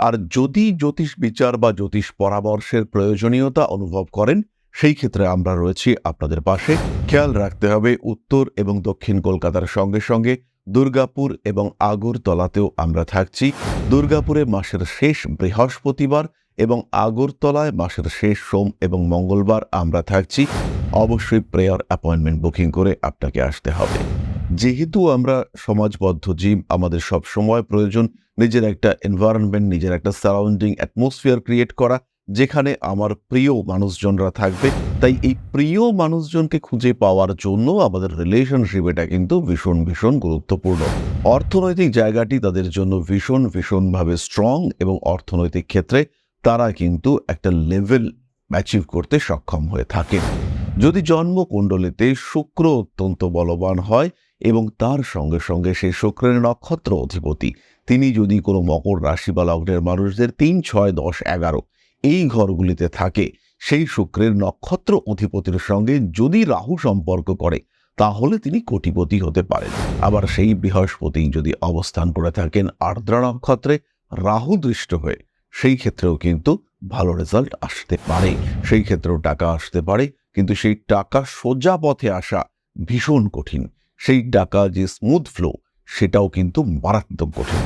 আর যদি জ্যোতিষ বিচার বা জ্যোতিষ পরামর্শের প্রয়োজনীয়তা অনুভব করেন, সেই ক্ষেত্রে আমরা রয়েছি আপনাদের পাশে। খেয়াল রাখতে হবে, উত্তর এবং দক্ষিণ কলকাতার সঙ্গে সঙ্গে দুর্গাপুর এবং আগরতলাতেও আমরা থাকছি। দুর্গাপুরে মাসের শেষ বৃহস্পতিবার এবং আগরতলায় মাসের শেষ সোম এবং মঙ্গলবার আমরা থাকছি। অবশ্যই প্রেয়ার অ্যাপয়েন্টমেন্ট বুকিং করে আপনাকে আসতে হবে। যেহেতু আমরা সমাজবদ্ধ জীব আমাদের সব সময় প্রয়োজন নিজের একটা এনভায়রনমেন্ট নিজের একটা সারাউন্ডিং অ্যাটমসফিয়ার ক্রিয়েট করা, যেখানে আমার প্রিয় মানুষজনরা থাকবে। তাই এই প্রিয় মানুষজনকে খুঁজে পাওয়ার জন্য আমাদের রিলেশনশিপ এটা কিন্তু ভীষণ ভীষণ গুরুত্বপূর্ণ। অর্থনৈতিক জায়গাটি তাদের জন্য ভীষণ, ভীষণভাবে স্ট্রং এবং অর্থনৈতিক ক্ষেত্রে তারা কিন্তু একটা লেভেল অ্যাচিভ করতে সক্ষম হয়ে থাকে। যদি জন্মকুণ্ডলিতে শুক্র অত্যন্ত বলবান হয় এবং তার সঙ্গে সঙ্গে সেই শুক্রের নক্ষত্র অধিপতি তিনি যদি কোনো মকর রাশি বা লগ্নের মানুষদের তিন, ছয়, দশ, এগারো এই ঘরগুলিতে থাকে, সেই শুক্রের নক্ষত্র অধিপতির সঙ্গে যদি রাহু সম্পর্ক করে, তাহলে তিনি কোটিপতি হতে পারেন। আবার সেই বৃহস্পতি যদি অবস্থান করে থাকেন আর্দ্রা নক্ষত্রে, রাহু দৃষ্ট হয়ে, সেই ক্ষেত্রেও কিন্তু ভালো রেজাল্ট আসতে পারে। সেই ক্ষেত্রেও টাকা আসতে পারে, কিন্তু সেই টাকা সোজা পথে আসা ভীষণ কঠিন। সেই টাকা যে স্মুথ ফ্লো সেটাও কিন্তু মারাত্মক কঠিন।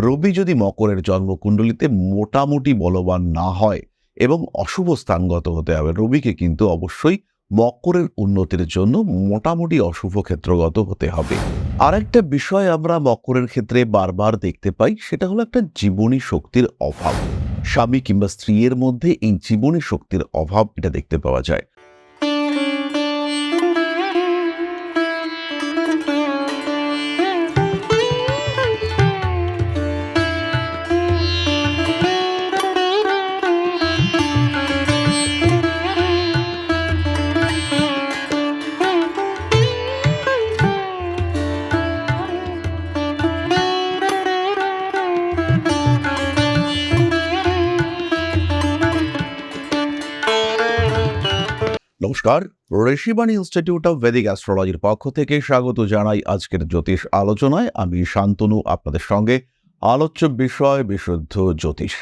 রবি যদি মকরের জন্মকুণ্ডলিতে মোটামুটি বলবান না হয় এবং অশুভ স্থানগত হতে হবে, রবিকে কিন্তু অবশ্যই মকরের উন্নতির জন্য মোটামুটি অশুভ ক্ষেত্রগত হতে হবে। আরেকটা বিষয় আমরা মকরের ক্ষেত্রে বারবার দেখতে পাই, সেটা হলো একটা জীবনী শক্তির অভাব। স্বামী কিংবা স্ত্রীর মধ্যে এই জীবনী শক্তির অভাব এটা দেখতে পাওয়া যায়। নমস্কার। ঋষিবাণী ইনস্টিটিউট অফ ভেদিক অ্যাস্ট্রোলজির পক্ষ থেকে স্বাগত জানাই আজকের জ্যোতিষ আলোচনায়। আমি শান্তনু, আপনাদের সঙ্গে আলোচ্য বিষয়, বিশুদ্ধ জ্যোতিষ।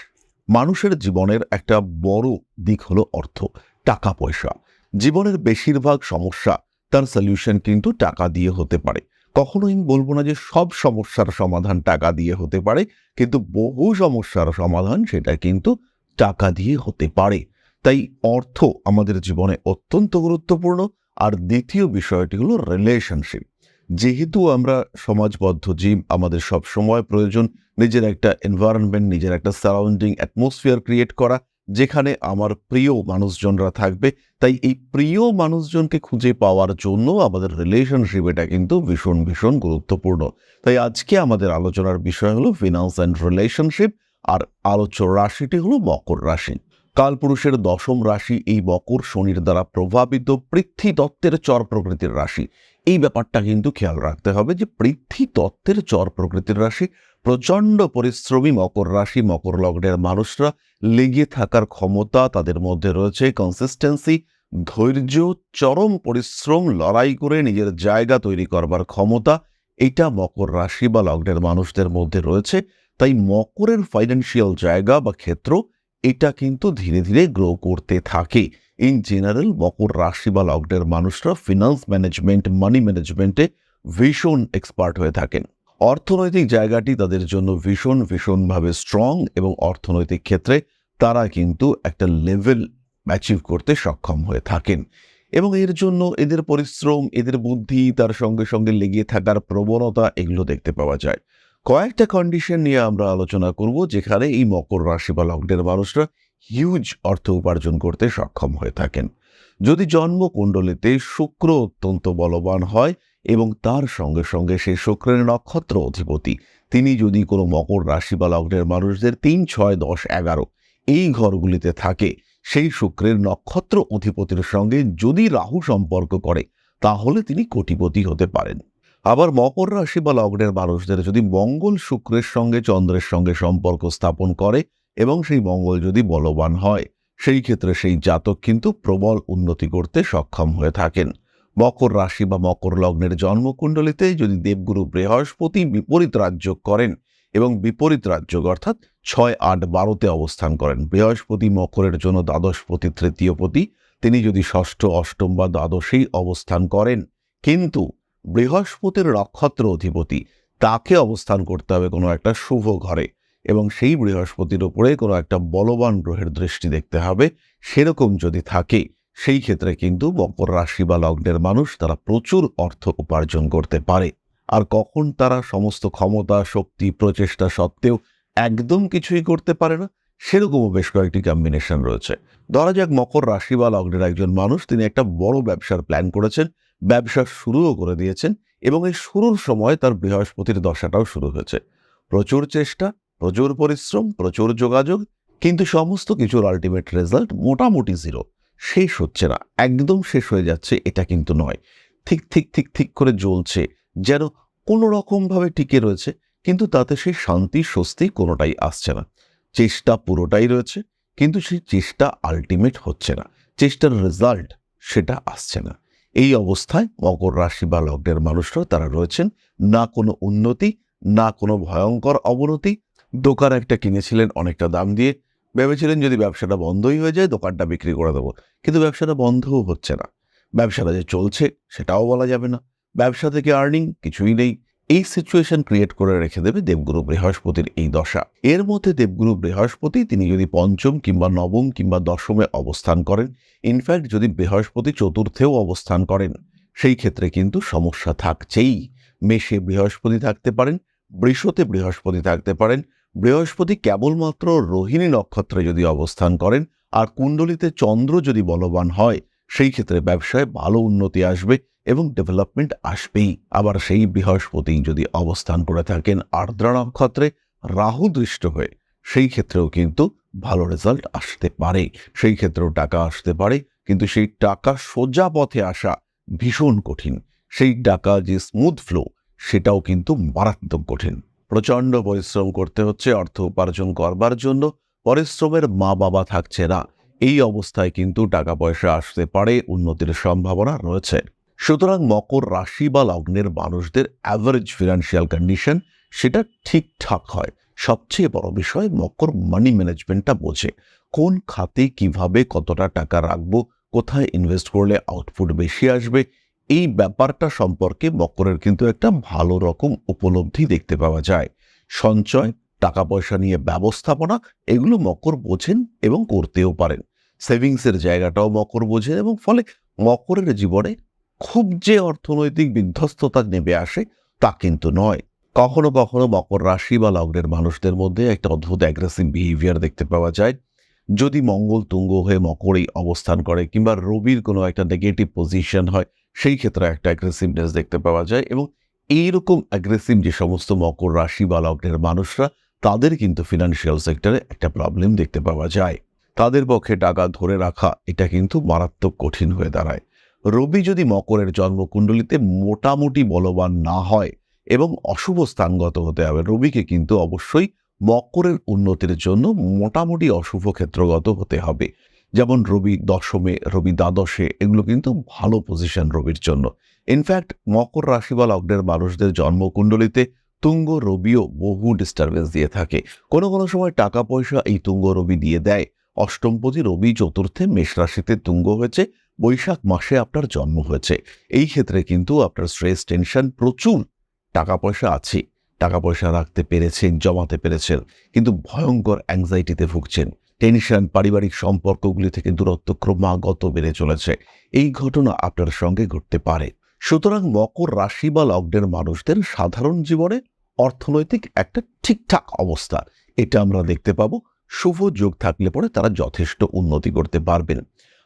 মানুষের জীবনের একটা বড় দিক হলো অর্থ, টাকা পয়সা। জীবনের বেশিরভাগ সমস্যা তার সলিউশন কিন্তু টাকা দিয়ে হতে পারে। কখনোই আমি বলব না যে সব সমস্যার সমাধান টাকা দিয়ে হতে পারে, কিন্তু বহু সমস্যার সমাধান সেটা কিন্তু টাকা দিয়ে হতে পারে। তাই অর্থ আমাদের জীবনে অত্যন্ত গুরুত্বপূর্ণ। আর দ্বিতীয় বিষয়টি হলো রিলেশনশিপ যেহেতু আমরা সমাজবদ্ধ জীব আমাদের সব সময় প্রয়োজন, নিজের একটা এনভায়রনমেন্ট নিজের একটা সারাউন্ডিং অ্যাটমসফিয়ার ক্রিয়েট করা, যেখানে আমার প্রিয় মানুষজনরা থাকবে। তাই এই প্রিয় মানুষজনকে খুঁজে পাওয়ার জন্য আমাদের রিলেশনশিপ এটা কিন্তু ভীষণ ভীষণ গুরুত্বপূর্ণ। তাই আজকে আমাদের আলোচনার বিষয় হলো ফিনান্স অ্যান্ড রিলেশনশিপ আর আলোচ্য রাশিটি হলো মকর রাশি। কালপুরুষের দশম রাশি এই মকর শনির দ্বারা প্রভাবিত পৃথ্বী তত্ত্বের চর প্রকৃতির রাশি। এই ব্যাপারটা কিন্তু খেয়াল রাখতে হবে যে পৃথ্বী তত্ত্বের চর প্রকৃতির রাশি, প্রচণ্ড পরিশ্রমী মকর রাশি, মকর লগ্নের মানুষরা লেগে থাকার ক্ষমতা তাদের মধ্যে রয়েছে কনসিস্টেন্সি ধৈর্য, চরম পরিশ্রম, লড়াই করে নিজের জায়গা তৈরি করবার ক্ষমতা, এটা মকর রাশি বা লগ্নের মানুষদের মধ্যে রয়েছে। তাই মকরের ফাইন্যান্সিয়াল জায়গা বা ক্ষেত্র এটা কিন্তু ধীরে ধীরে গ্রো করতে থাকে। ইন জেনারেল মকর রাশি বা লগ্নের মানুষরা ফিনান্স ম্যানেজমেন্ট মানি ম্যানেজমেন্টে ভীষণ এক্সপার্ট হয়ে থাকেন। অর্থনৈতিক জায়গাটি তাদের জন্য ভীষণ, ভীষণভাবে স্ট্রং এবং অর্থনৈতিক ক্ষেত্রে তারা কিন্তু একটা লেভেল অ্যাচিভ করতে সক্ষম হয়ে থাকেন। এবং এর জন্য এদের পরিশ্রম, এদের বুদ্ধি, তার সঙ্গে সঙ্গে লেগে থাকার প্রবণতা এগুলো দেখতে পাওয়া যায়। কয়েকটা কন্ডিশন নিয়ে আমরা আলোচনা করব, যেখানে এই মকর রাশি বা লগ্নের মানুষরা হিউজ অর্থ উপার্জন করতে সক্ষম হয়ে থাকেন। যদি জন্মকুণ্ডলিতে শুক্র অত্যন্ত বলবান হয় এবং তার সঙ্গে সঙ্গে সেই শুক্রের নক্ষত্র অধিপতি, তিনি যদি কোনো মকর রাশি বা লগ্নের মানুষদের তিন, ছয়, দশ, এগারো এই ঘরগুলিতে থাকে, সেই শুক্রের নক্ষত্র অধিপতির সঙ্গে যদি রাহু সম্পর্ক করে, তাহলে তিনি কোটিপতি হতে পারেন। আবার মকর রাশি বা লগ্নের মানুষদের যদি মঙ্গল শুক্রের সঙ্গে চন্দ্রের সঙ্গে সম্পর্ক স্থাপন করে এবং সেই মঙ্গল যদি বলবান হয়, সেই ক্ষেত্রে সেই জাতক কিন্তু প্রবল উন্নতি করতে সক্ষম হয়ে থাকেন। মকর রাশি বা মকর লগ্নের জন্মকুণ্ডলিতে যদি দেবগুরু বৃহস্পতি বিপরীত রাজ্য করেন এবং বিপরীত রাজ্য অর্থাৎ ছয় আট বারোতে অবস্থান করেন, বৃহস্পতি মকরের জন্য দ্বাদশপতি, তৃতীয়পতি, তিনি যদি ষষ্ঠ, অষ্টম বা দ্বাদশেই অবস্থান করেন, কিন্তু বৃহস্পতির নক্ষত্র অধিপতি, তাকে অবস্থান করতে হবে কোনো একটা শুভ ঘরে এবং সেই বৃহস্পতির উপরে কোনো একটা বলবান গ্রহের দৃষ্টি দেখতে হবে। সেরকম যদি থাকে, সেই ক্ষেত্রে কিন্তু মকর রাশি বা লগ্নের মানুষ তারা প্রচুর অর্থ উপার্জন করতে পারে। আর কখন তারা সমস্ত ক্ষমতা, শক্তি, প্রচেষ্টা সত্ত্বেও একদম কিছুই করতে পারে না, সেরকমও বেশ কয়েকটি কম্বিনেশন রয়েছে। ধরা যাক মকর রাশি বা লগ্নের একজন মানুষ, তিনি একটা বড় ব্যবসার প্ল্যান করেছেন ব্যবসা শুরুও করে দিয়েছেন এবং এই শুরুর সময় তার বৃহস্পতির দশাটাও শুরু হয়েছে। প্রচুর চেষ্টা, প্রচুর পরিশ্রম, প্রচুর যোগাযোগ, কিন্তু সমস্ত কিছুর আলটিমেট রেজাল্ট মোটামুটি জিরো শেষ হচ্ছে না, একদম শেষ হয়ে যাচ্ছে, এটা কিন্তু নয়। ঠিক ঠিক ঠিক ঠিক করে জ্বলছে, যেন কোনো রকমভাবে টিকে রয়েছে, কিন্তু তাতে সেই শান্তি, স্বস্তি কোনোটাই আসছে না। চেষ্টা পুরোটাই রয়েছে, কিন্তু সেই চেষ্টা আলটিমেট হচ্ছে না। চেষ্টার রেজাল্ট সেটা আসছে না। এই অবস্থায় মকর রাশি বা লগ্নের মানুষরা তারা রয়েছেন। না কোনো উন্নতি, না কোনো ভয়ঙ্কর অবনতি। দোকান একটা কিনেছিলেন, অনেকটা দাম দিয়ে। ভেবেছিলেন যদি ব্যবসাটা বন্ধই হয়ে যায়, দোকানটা বিক্রি করে দেবো। কিন্তু ব্যবসাটা বন্ধও হচ্ছে না। ব্যবসাটা যে চলছে, সেটাও বলা যাবে না। ব্যবসা থেকে আর্নিং কিছুই নেই। এই সিচুয়েশন ক্রিয়েট করে রেখে দেবে দেবগুরু বৃহস্পতির এই দশা। এর মধ্যে দেবগুরু বৃহস্পতি, তিনি যদি পঞ্চম কিংবা নবম কিংবা দশমে অবস্থান করেন ইনফ্যাক্ট যদি বৃহস্পতি চতুর্থেও অবস্থান করেন, সেই ক্ষেত্রে কিন্তু সমস্যা থাকছেই। মেষে বৃহস্পতি থাকতে পারেন, বৃষতে বৃহস্পতি থাকতে পারেন, বৃহস্পতি কেবলমাত্র রোহিণী নক্ষত্রে যদি অবস্থান করেন, আর কুণ্ডলিতে চন্দ্র যদি বলবান হয়, সেই ক্ষেত্রে ব্যবসায় ভালো উন্নতি আসবে এবং ডেভেলপমেন্ট আসবেই। আবার সেই বৃহস্পতি যদি অবস্থান করে থাকেন আর্দ্রা নক্ষত্রে, রাহু দৃষ্ট হয়ে, সেই ক্ষেত্রেও কিন্তু ভালো রেজাল্ট আসতে পারে। সেই ক্ষেত্রেও টাকা আসতে পারে, কিন্তু সেই টাকা সোজা পথে আসা ভীষণ কঠিন। সেই টাকা যে স্মুথ ফ্লো সেটাও কিন্তু মারাত্মক কঠিন। প্রচণ্ড পরিশ্রম করতে হচ্ছে, অর্থ উপার্জন করবার জন্য। পরিশ্রমের মা বাবা থাকছে না। এই অবস্থায় কিন্তু টাকা পয়সা আসতে পারে, উন্নতির সম্ভাবনা রয়েছে। সুতরাং মকর রাশি বা লগ্নের মানুষদের অ্যাভারেজ ফিনান্সিয়াল কন্ডিশন সেটা ঠিকঠাক হয়। সবচেয়ে বড় বিষয় মকর মানি ম্যানেজমেন্টটা বোঝে। কোন খাতে কীভাবে কতটা টাকা রাখব, কোথায় ইনভেস্ট করলে আউটপুট বেশি আসবে, এই ব্যাপারটা সম্পর্কে মকরের কিন্তু একটা ভালো রকম উপলব্ধি দেখতে পাওয়া যায়। সঞ্চয় টাকা পয়সা নিয়ে ব্যবস্থাপনা, এগুলো মকর বোঝেন এবং করতেও পারেন। সেভিংসের জায়গাটাও মকর বোঝেন এবং ফলে মকরের জীবনে খুব যে অর্থনৈতিক বিধ্বস্ততা নেমে আসে তা কিন্তু নয়। কখনো কখনো মকর রাশি বা লগ্নের মানুষদের মধ্যে একটা অদ্ভুত অ্যাগ্রেসিভ বিহেভিয়ার দেখতে পাওয়া যায়। যদি মঙ্গল তুঙ্গ হয়ে মকরেই অবস্থান করে কিংবা রবির কোনো একটা নেগেটিভ পজিশন হয়, সেই ক্ষেত্রে একটা অ্যাগ্রেসিভনেস দেখতে পাওয়া যায় এবং এইরকম অ্যাগ্রেসিভ যে সমস্ত মকর রাশি বা লগ্নের মানুষরা, তাদের কিন্তু ফিনান্সিয়াল সেক্টরে একটা প্রবলেম দেখতে পাওয়া যায়। তাদের পক্ষে টাকা ধরে রাখা, এটা কিন্তু মারাত্মক কঠিন হয়ে দাঁড়ায়। রবি যদি মকরের জন্মকুণ্ডলিতে মোটামুটি বলবান না হয় এবং অশুভ স্থানগত হতে হবে, রবিকে কিন্তু অবশ্যই মকরের উন্নতির জন্য মোটামুটি অশুভ ক্ষেত্রগত হতে হবে। যেমন রবি দশমে, রবি দ্বাদশে, এগুলো কিন্তু ভালো পজিশন রবির জন্য। ইনফ্যাক্ট মকর রাশি বা লগ্নের মানুষদের জন্মকুণ্ডলিতে তুঙ্গ রবিও বহু ডিস্টারবেন্স দিয়ে থাকে। কোনো কোনো সময় টাকা পয়সা এই তুঙ্গ রবি দিয়ে দেয়। অষ্টমপতি রবি চতুর্থে মেষ রাশিতে তুঙ্গ হয়েছে। বৈশাখ মাসে আপনার জন্ম হয়েছে। এই ক্ষেত্রে কিন্তু আপনার স্ট্রেস টেনশন প্রচুর। টাকা পয়সা আছে। টাকা পয়সা রাখতে পেরেছেন, জমাতে পেরেছেন, কিন্তু ভয়ঙ্কর অ্যাংজাইটিতে ভুগছেন। টেনশন পারিবারিক সম্পর্কগুলি থেকে দূরত্ব ক্রমাগত বেড়ে চলেছে। এই ঘটনা আপনার সঙ্গে ঘটতে পারে। সুতরাং মকর রাশি বা লগ্নের মানুষদের সাধারণ জীবনে অর্থনৈতিক একটা ঠিকঠাক অবস্থা। এটা আমরা দেখতে পাবো। শুভ যোগ থাকলে পরে তারা যথেষ্ট উন্নতি করতে পারবেন।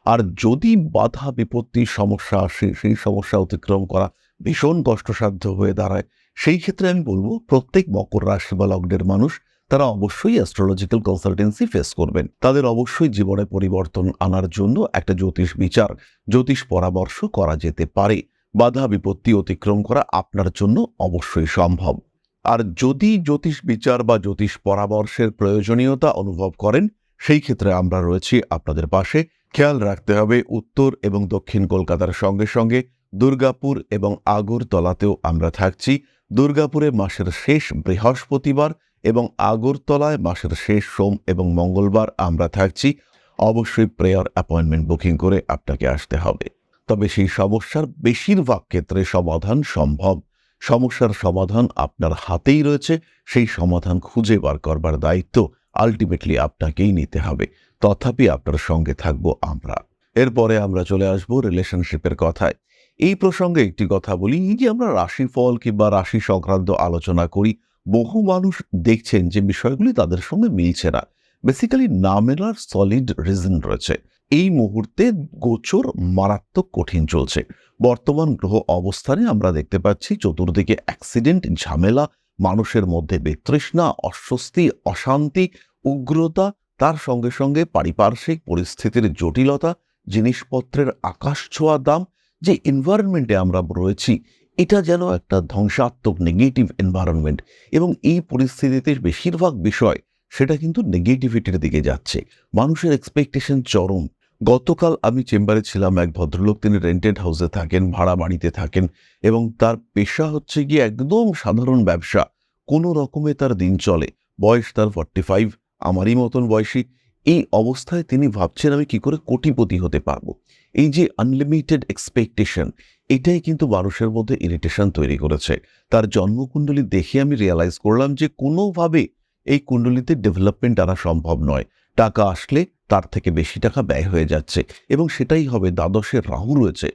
আর যদি বাধা বিপত্তি সমস্যা আসে, সেই সমস্যা অতিক্রম করা ভীষণ কষ্টসাধ্য হয়ে দাঁড়ায়। সেই ক্ষেত্রে আমি বলব, প্রত্যেক মকর রাশি বা লগ্নের মানুষ, তারা অবশ্যই অ্যাস্ট্রোলজিক্যাল কনসালটেন্সি ফেস করবেন। তাদের অবশ্যই জীবনে পরিবর্তন আনার জন্য একটা জ্যোতিষ বিচার, জ্যোতিষ পরামর্শ করা যেতে পারে। বাধা বিপত্তি অতিক্রম করা আপনার জন্য অবশ্যই সম্ভব। আর যদি জ্যোতিষ বিচার বা জ্যোতিষ পরামর্শের প্রয়োজনীয়তা অনুভব করেন, সেই ক্ষেত্রে আমরা রয়েছি আপনাদের পাশে। খেয়াল রাখতে হবে উত্তর এবং দক্ষিণ কলকাতার সঙ্গে সঙ্গে দুর্গাপুর এবং আগরতলাতেও আমরা থাকছি। দুর্গাপুরে মাসের শেষ বৃহস্পতিবার এবং আগরতলায় মাসের শেষ সোম এবং মঙ্গলবার আমরা থাকছি। অবশ্যই প্রেয়ার অ্যাপয়েন্টমেন্ট বুকিং করে আপনাকে আসতে হবে। তবে সেই সমস্যার বেশিরভাগ ক্ষেত্রে সমাধান সম্ভব। সমস্যার সমাধান আপনার হাতেই রয়েছে। সেই সমাধান খুঁজে বার করবার দায়িত্ব আলটিমেটলি আপনাকেই নিতে হবে। তথাপি আপনার সঙ্গে থাকব আমরা। এরপরে আমরা চলে আসব রিলেশনশিপের কথায়। এই প্রসঙ্গে একটি কথা বলি, এই যে আমরা রাশিফল কিংবা রাশি সংক্রান্ত আলোচনা করি, বহু মানুষ দেখছেন যে বিষয়গুলি তাদের সঙ্গে মিলছে না। বেসিক্যালি না মেলার সলিড রিজন রয়েছে। এই মুহূর্তে গোচর মারাত্মক কঠিন চলছে। বর্তমান গ্রহ অবস্থানে আমরা দেখতে পাচ্ছি, চতুর্দিকে অ্যাক্সিডেন্ট ঝামেলা, মানুষের মধ্যে বিতৃষ্ণা, অস্বস্তি, অশান্তি, উগ্রতা তার সঙ্গে সঙ্গে পারিপার্শ্বিক পরিস্থিতির জটিলতা, জিনিসপত্রের আকাশ ছোঁয়া দাম, যে এনভায়রনমেন্টে আমরা রয়েছি, এটা যেন একটা ধ্বংসাত্মক নেগেটিভ এনভায়রনমেন্ট এবং এই পরিস্থিতিতে বেশিরভাগ বিষয় সেটা কিন্তু নেগেটিভিটির দিকে যাচ্ছে। মানুষের এক্সপেকটেশন চরম। গতকাল আমি চেম্বারে ছিলাম, এক ভদ্রলোক, তিনি রেন্টেড হাউসে থাকেন, ভাড়া বাড়িতে থাকেন এবং তার পেশা হচ্ছে গিয়ে একদম সাধারণ ব্যবসা। কোনো রকমে তার দিন চলে। বয়স তার ফর্টি ফাইভ আমারই মতন বয়সী। এই অবস্থায় তিনি ভাবছেন আমি কি করে কোটিপতি হতে পারব। এই যে আনলিমিটেড এক্সপেকটেশন এটাই কিন্তু মানুষের মধ্যে ইরিটেশন তৈরি করেছে। তার জন্মকুণ্ডলী দেখে আমি রিয়ালাইজ করলাম যে কোনোভাবে এই কুণ্ডলিতে ডেভেলপমেন্ট আনা সম্ভব নয়। টাকা আসলে তার থেকে বেশি টাকা ব্যয় হয়ে যাচ্ছে এবং সেটাই হবে দ্বাদশের রাহু রয়েছে।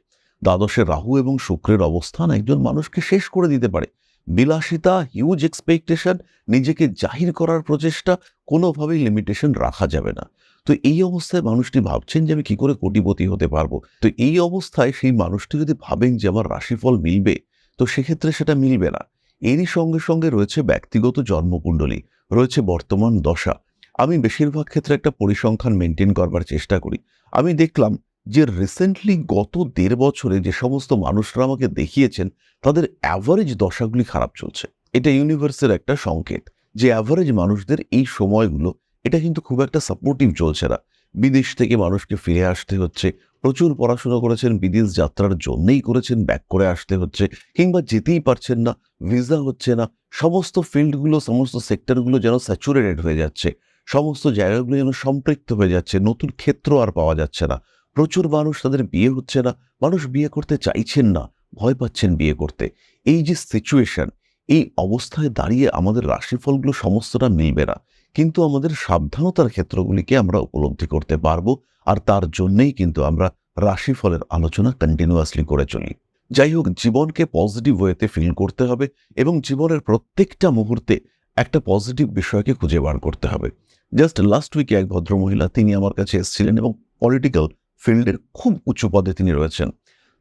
দ্বাদশের রাহু এবং শুক্রের অবস্থান একজন মানুষকে শেষ করে দিতে পারে। বিলাসিতা হিউজ এক্সপেকটেশন নিজেকে জাহির করার প্রচেষ্টা, কোনোভাবেই লিমিটেশন রাখা যাবে না। তো এই অবস্থায় মানুষটি ভাবছেন যে আমি কি করে কোটিপতি হতে পারব? তো এই অবস্থায় সেই মানুষটি যদি ভাবেন যে আমার রাশিফল মিলবে, তো সেক্ষেত্রে সেটা মিলবে না। এরই সঙ্গে সঙ্গে রয়েছে ব্যক্তিগত জন্মকুণ্ডলী, রয়েছে বর্তমান দশা। আমি বেশিরভাগ ক্ষেত্রে একটা পরিসংখ্যান মেনটেন করবার চেষ্টা করি। আমি দেখলাম যে রিসেন্টলি গত দেড় বছরে যে সমস্ত মানুষরা আমাকে দেখিয়েছেন, তাদের অ্যাভারেজ দশাগুলি খারাপ চলছে। এটা ইউনিভার্সের একটা সংকেত যে অ্যাভারেজ মানুষদের এই সময়গুলো, এটা কিন্তু খুব একটা সাপোর্টিভ চলছে না। বিদেশ থেকে মানুষকে ফিরে আসতে হচ্ছে, প্রচুর পড়াশোনা করেছেন, বিদেশ যাত্রার জন্যেই করেছেন ব্যাক করে আসতে হচ্ছে, কিংবা যেতেই পারছেন না ভিসা হচ্ছে না, সমস্ত ফিল্ডগুলো, সমস্ত সেক্টরগুলো যেন স্যাচুরেটেড হয়ে যাচ্ছে, সমস্ত জায়গাগুলো যেন সম্পৃক্ত হয়ে যাচ্ছে, নতুন ক্ষেত্র আর পাওয়া যাচ্ছে না। প্রচুর মানুষ তাদের বিয়ে হচ্ছে না, মানুষ বিয়ে করতে চাইছেন না, ভয় পাচ্ছেন বিয়ে করতে। এই যে সিচুয়েশন এই অবস্থায় দাঁড়িয়ে আমাদের রাশিফলগুলো সমস্তটা মিলবে না। কিন্তু আমাদের সাবধানতার ক্ষেত্রগুলিকে আমরা উপলব্ধি করতে পারব, আর তার জন্যেই কিন্তু আমরা রাশিফলের আলোচনা কন্টিনিউয়াসলি করে চলি। যাই হোক, জীবনকে পজিটিভ ওয়েতে ফিল করতে হবে এবং জীবনের প্রত্যেকটা মুহূর্তে একটা পজিটিভ বিষয়কে খুঁজে বার করতে হবে। জাস্ট লাস্ট উইকে এক ভদ্রমহিলা, তিনি আমার কাছে এসেছিলেন এবং পলিটিক্যাল ফিল্ডের খুব উঁচু পদে তিনি রয়েছেন।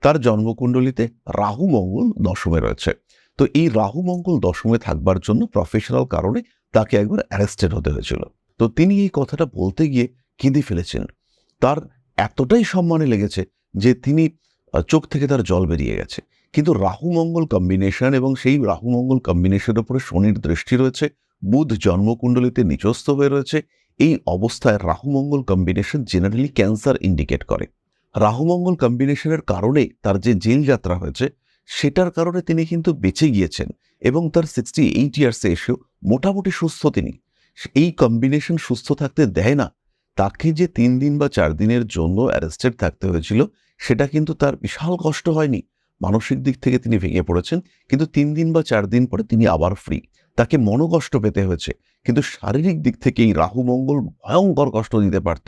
তার জন্মকুণ্ডলিতে রাহু মঙ্গল দশমে রয়েছে। তো এই রাহু মঙ্গল দশমে থাকবার জন্য প্রফেশনাল কারণে তাকে একবার অ্যারেস্টেড হতে হয়েছিল। তো তিনি এই কথাটা বলতে গিয়ে কেঁদে ফেলেছেন। তার এতটাই সম্মানে লেগেছে যে তিনি চোখ থেকে তার জল বেরিয়ে গেছে। কিন্তু রাহু মঙ্গল কম্বিনেশন এবং সেই রাহু মঙ্গল কম্বিনেশনের উপরে শনির দৃষ্টি রয়েছে, বুধ জন্মকুণ্ডলিতে নিচস্থ হয়ে রয়েছে এই অবস্থায় Rahu Mangal combination generally cancer indicate করে। রাহুমঙ্গল কম্বিনেশনের কারণে তার যে জেল যাত্রা হয়েছে, সেটার কারণে তিনি কিন্তু বেঁচে গিয়েছেন এবং তার সিক্সটি এইট ইয়ার্সে এসেও মোটামুটি সুস্থ তিনি। এই কম্বিনেশন সুস্থ থাকতে দেয় না, তাকে যে তিন দিন বা চার দিনের জন্য অ্যারেস্টেড থাকতে হয়েছিল, সেটা কিন্তু তার বিশাল কষ্ট হয়নি। মানসিক দিক থেকে তিনি ভেঙে পড়েছেন, কিন্তু তিন দিন বা চার দিন পরে তিনি আবার ফ্রি তাকে মনোকষ্ট পেতে হয়েছে। কিন্তু শারীরিক দিক থেকে এই রাহু মঙ্গল ভয়ঙ্কর কষ্ট দিতে পারত,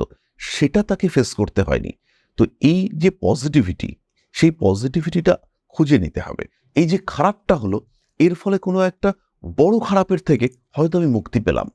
সেটা তাকে ফেস করতে হয়নি। তো এই যে পজিটিভিটি সেই পজিটিভিটিটা খুঁজে নিতে হবে। এই যে খারাপটা হলো, এর ফলে কোনো একটা বড় খারাপের থেকে হয়তো আমি মুক্তি পেলাম।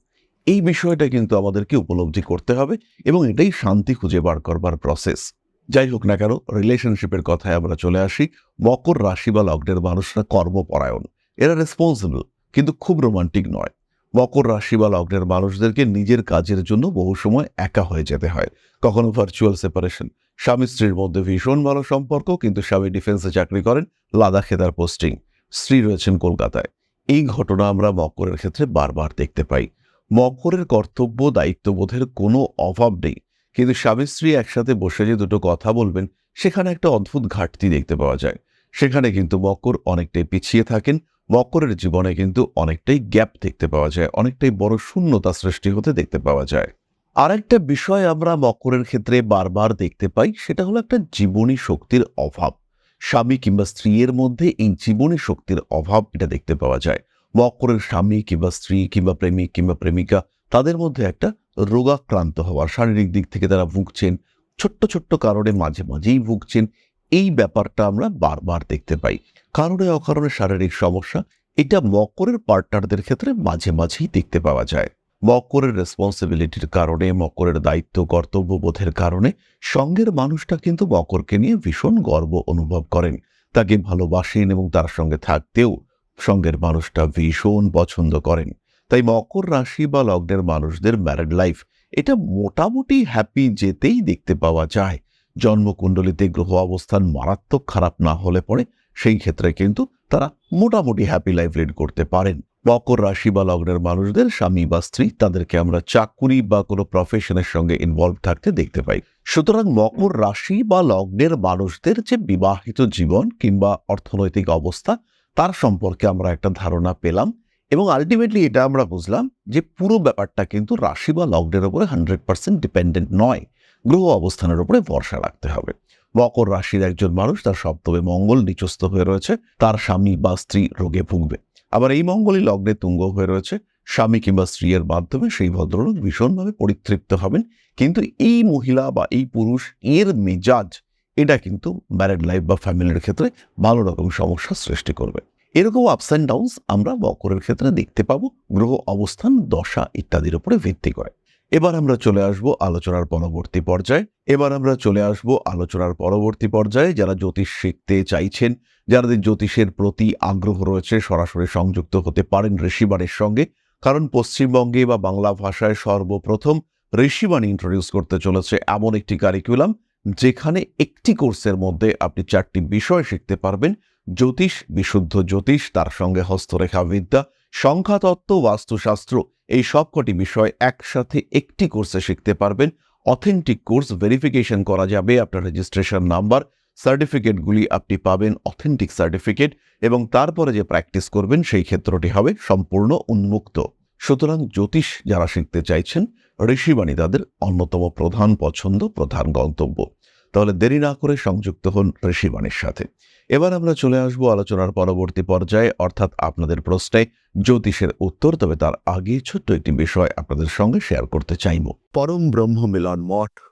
এই বিষয়টা কিন্তু আমাদেরকে উপলব্ধি করতে হবে এবং এটাই শান্তি খুঁজে বার করবার প্রসেস যাই হোক না কেন রিলেশনশিপের কথায় আমরা চলে আসি। মকর রাশি বা লগ্নের মানুষরা কর্মপরায়ণ, এরা রেসপন্সিবল কিন্তু খুব রোমান্টিক নয়। মকর রাশি বা লগ্নের মানুষদেরকে নিজের কাজের জন্য বহু সময় একা হয়ে যেতে হয়। কখনো ভার্চুয়াল সেপারেশন স্বামী স্ত্রীর মধ্যে ভীষণ ভালো সম্পর্ক, কিন্তু স্বামী ডিফেন্সে চাকরি করেন, লাদাখে তার পোস্টিং স্ত্রী রয়েছেন কলকাতায়। এই ঘটনা আমরা মকরের ক্ষেত্রে বারবার দেখতে পাই। মকরের কর্তব্য, দায়িত্ববোধের কোনো অভাব নেই, কিন্তু স্বামী স্ত্রী একসাথে বসে যে দুটো কথা বলবেন, সেখানে একটা অদ্ভুত ঘাটতি দেখতে পাওয়া যায়। সেখানে কিন্তু মকর অনেকটাই পিছিয়ে থাকেন মকরের জীবনে কিন্তু অনেকটাই গ্যাপ দেখতে পাওয়া যায়, অনেকটাই বড় শূন্যতা সৃষ্টি হতে দেখতে পাওয়া যায়। আরেকটা বিষয় আমরা মকরের ক্ষেত্রে বারবার দেখতে পাই, সেটা হলো একটা জীবনী শক্তির অভাব। স্বামী কিংবা স্ত্রীর মধ্যে এই জীবনী শক্তির অভাব এটা দেখতে পাওয়া যায়। মকরের স্বামী কিংবা স্ত্রী কিংবা প্রেমিক কিংবা প্রেমিকা, তাদের মধ্যে একটা রোগাক্রান্ত হওয়া শারীরিক দিক থেকে তারা ভুগছেন, ছোট্ট ছোট্ট কারণে মাঝে মাঝেই ভুগছেন, এই ব্যাপারটা আমরা বারবার দেখতে পাই। কারণে অকারণে শারীরিক সমস্যা, এটা মকরের পার্টনারদের ক্ষেত্রে মাঝে মাঝেই দেখতে পাওয়া যায়। মকরের রেসপন্সিবিলিটির কারণে, মকরের দায়িত্ব, কর্তব্যবোধের কারণে সঙ্গের মানুষটা কিন্তু মকরকে নিয়ে ভীষণ গর্ব অনুভব করেন। তাকে ভালোবাসেন এবং তার সঙ্গে থাকতেও সঙ্গের মানুষটা ভীষণ পছন্দ করেন। তাই মকর রাশি বা লগ্নের মানুষদের ম্যারিড লাইফ এটা মোটামুটি হ্যাপি যেতেই দেখতে পাওয়া যায়। জন্মকুণ্ডলিতে গ্রহ অবস্থান মারাত্মক খারাপ না হলে পরে সেই ক্ষেত্রে কিন্তু তারা মোটামুটি হ্যাপি লাইফ লিড করতে পারেন। মকর রাশি বা লগ্নের মানুষদের স্বামী বা স্ত্রী তাদেরকে আমরা চাকুরি বা কোনো প্রফেশনের সঙ্গে ইনভলভ থাকতে দেখতে পাই। সুতরাং মকর রাশি বা লগ্নের মানুষদের যে বিবাহিত জীবন কিংবা অর্থনৈতিক অবস্থা, তার সম্পর্কে আমরা একটা ধারণা পেলাম এবং আলটিমেটলি এটা আমরা বুঝলাম যে পুরো ব্যাপারটা কিন্তু রাশি বা লগ্নের উপরে হান্ড্রেড পার্সেন্ট ডিপেন্ডেন্ট নয়। গ্রহ অবস্থানের উপরে ভরসা রাখতে হবে। মকর রাশির একজন মানুষ, তার সপ্তমে মঙ্গল, নিচস্থ হয়ে রয়েছে, তার স্বামী বা স্ত্রী রোগে ভুগবে। আবার এই মঙ্গলই লগ্নে তুঙ্গ হয়ে রয়েছে, স্বামী কিংবা স্ত্রীর মাধ্যমে সেই ভদ্রলোক ভীষণভাবে পরিতৃপ্ত হবেন। কিন্তু এই মহিলা বা এই পুরুষ, এর মেজাজ, এটা কিন্তু ম্যারেড লাইফ বা ফ্যামিলির ক্ষেত্রে ভালো রকম সমস্যা সৃষ্টি করবে। এরকম আপস অ্যান্ড ডাউনস আমরা মকরের ক্ষেত্রে দেখতে পাবো, গ্রহ অবস্থান, দশা ইত্যাদির উপরে ভিত্তি করে। এবার আমরা চলে আসব আলোচনার পরবর্তী পর্যায়ে। এবার আমরা চলে আসব আলোচনার পরবর্তী পর্যায়ে। যারা জ্যোতিষ শিখতে চাইছেন যাদের জ্যোতিষের প্রতি আগ্রহ রয়েছে, সরাসরি সংযুক্ত হতে পারেন ঋষিবাণীর সঙ্গে। কারণ পশ্চিমবঙ্গে বা বাংলা ভাষায় সর্বপ্রথম ঋষিবাণী ইন্ট্রোডিউস করতে চলেছে এমন একটি কারিকুলাম যেখানে একটি কোর্সের মধ্যে আপনি চারটি বিষয় শিখতে পারবেন। জ্যোতিষ, বিশুদ্ধ জ্যোতিষ, তার সঙ্গে হস্তরেখা বিদ্যা, সংখ্যাতত্ত্ব, বাস্তুশাস্ত্র এই সবকটি বিষয় একসাথে একটি কোর্সে শিখতে পারবেন। অথেন্টিক কোর্স ভেরিফিকেশন করা যাবে। আপনার রেজিস্ট্রেশন নাম্বার সার্টিফিকেটগুলি আপনি পাবেন অথেন্টিক সার্টিফিকেট এবং তারপরে যে প্র্যাকটিস করবেন সেই ক্ষেত্রটি হবে সম্পূর্ণ উন্মুক্ত। সুতরাং জ্যোতিষ যারা শিখতে চাইছেন, ঋষিবাণী তাদের অন্যতম প্রধান পছন্দ, প্রধান গন্তব্য। তাহলে দেরি না করে সংযুক্ত হন ঋষিবাণীর সাথে। এবার আমরা চলে আসব আলোচনার পরবর্তী পর্যায়ে, অর্থাৎ আপনাদের প্রশ্নে জ্যোতিষের উত্তর, তবে তার আগে ছোট্ট একটি বিষয় আপনাদের সঙ্গে শেয়ার করতে চাইব। পরম ব্রহ্ম মিলন মঠ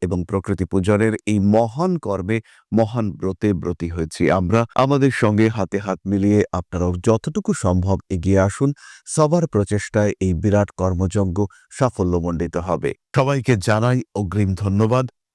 এবং প্রকৃতি পূজনের এই মহান কর্মে মহান ব্রতে ব্রতী হয়েছি আমরা। আমাদের সঙ্গে হাতে হাত মিলিয়ে আপনারাও যতটুকু সম্ভব এগিয়ে আসুন। সবার প্রচেষ্টায় এই বিরাট কর্মযজ্ঞ সাফল্যমণ্ডিত হবে। সবাইকে জানাই অগ্রিম ধন্যবাদ।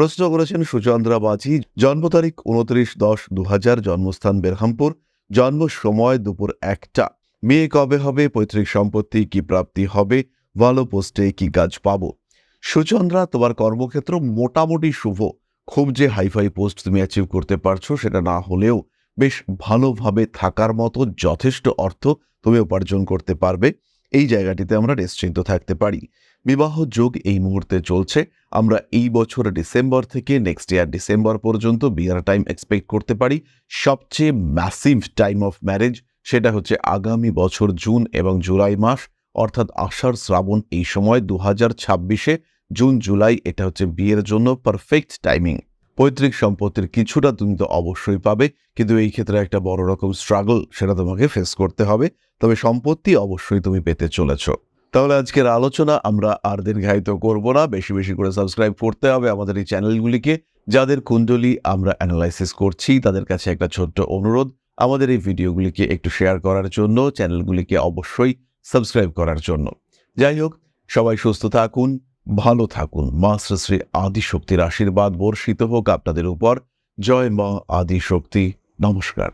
প্রশ্ন করেছেন সুচন্দ্রা বাজি জন্ম তারিখ উনত্রিশ দশ দু জন্মস্থান বেরহামপুর, জন্ম সময় দুপুর একটা। মেয়ে কবে হবে, পৈতৃক সম্পত্তি কি প্রাপ্তি হবে, ভালো পোস্টে কি কাজ পাবো? সুচন্দ্রা, তোমার কর্মক্ষেত্র মোটামুটি শুভ। খুব যে হাইফাই পোস্ট তুমি অ্যাচিভ করতে পারছ, সেটা না হলেও বেশ ভালোভাবে থাকার মতো যথেষ্ট অর্থ তুমি উপার্জন করতে পারবে। এই জায়গাটিতে আমরা নিশ্চিন্ত থাকতে পারি। বিবাহ যোগ এই মুহূর্তে চলছে। আমরা এই বছর ডিসেম্বর থেকে নেক্সট ইয়ার ডিসেম্বর পর্যন্ত বিয়ার টাইম এক্সপেক্ট করতে পারি। সবচেয়ে ম্যাসিভ টাইম অফ ম্যারেজ সেটা হচ্ছে আগামী বছর জুন এবং জুলাই মাস। অর্থাৎ আষাঢ় শ্রাবণ এই সময় দু হাজার ছাব্বিশে জুন, জুলাই এটা হচ্ছে বিয়ের জন্য পারফেক্ট টাইমিং পৈতৃক সম্পত্তির কিছুটা তুমি তো অবশ্যই পাবে, কিন্তু এই ক্ষেত্রে একটা বড় রকম স্ট্রাগল সেটা তোমাকে ফেস করতে হবে। তবে সম্পত্তি অবশ্যই তুমি পেতে চলেছ। তাহলে আজকের আলোচনা আমরা আর দিন দীর্ঘায়িত করব না। বেশি বেশি করে সাবস্ক্রাইব করতে হবে আমাদের এই চ্যানেলগুলিকে। যাদের কুণ্ডলী আমরা অ্যানালাইসিস করছি, তাদের কাছে একটা ছোট্ট অনুরোধ। আমাদের এই ভিডিওগুলিকে একটু শেয়ার করার জন্য, চ্যানেলগুলিকে অবশ্যই সাবস্ক্রাইব করার জন্য। যাই হোক, সবাই সুস্থ থাকুন, ভালো থাকুন। মা শ্রী শ্রী আদিশক্তির আশীর্বাদ বর্ষিত হোক আপনাদের উপর। জয় মা আদিশক্তি। নমস্কার।